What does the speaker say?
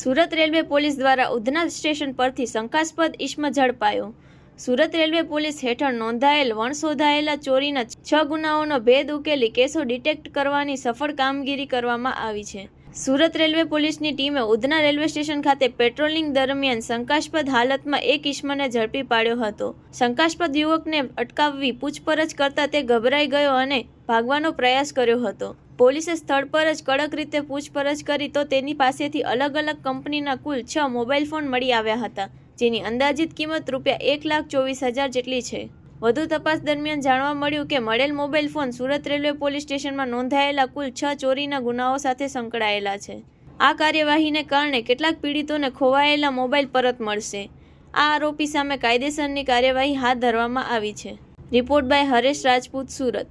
Surat railway police દ્વારા Udhna station પરથી શંકાસ્પદ ઇસમ ઝડપાયો. સુરત રેલવે પોલીસ હેઠળ નોંધાયેલ વણશોધાયેલા ચોરીના છ ગુનાઓનો ભેદ ઉકેલી કેસો ડિટેક્ટ કરવાની સફળ કામગીરી કરવામાં આવી છે. સુરત રેલવે પોલીસની ટીમે ઉધના રેલવે સ્ટેશન ખાતે પેટ્રોલિંગ દરમિયાન શંકાસ્પદ હાલતમાં એક ઇસમને ઝડપી પાડ્યો હતો. શંકાસ્પદ યુવકને અટકાવવી પૂછપરછ કરતા તે ગભરાઈ ગયો અને ભાગવાનો પ્રયાસ કર્યો હતો. પોલીસે સ્થળ પર જ કડક રીતે પૂછપરછ કરી તો તેની પાસેથી અલગ અલગ કંપનીના કુલ છ મોબાઈલ ફોન મળી આવ્યા હતા, જેની અંદાજિત કિંમત રૂપિયા એક લાખ ચોવીસ હજાર જેટલી છે. વધુ તપાસ દરમિયાન જાણવા મળ્યું કે મળેલ mobile phone Surat railway police સ્ટેશનમાં નોંધાયેલા કુલ છ ચોરીના ગુનાઓ સાથે સંકળાયેલા છે. આ કાર્યવાહીને કારણે કેટલાક પીડિતોને ખોવાયેલા મોબાઈલ પરત મળશે. આ આરોપી સામે કાયદેસરની કાર્યવાહી હાથ ધરવામાં આવી છે. Report by Haresh Rajput, Surat.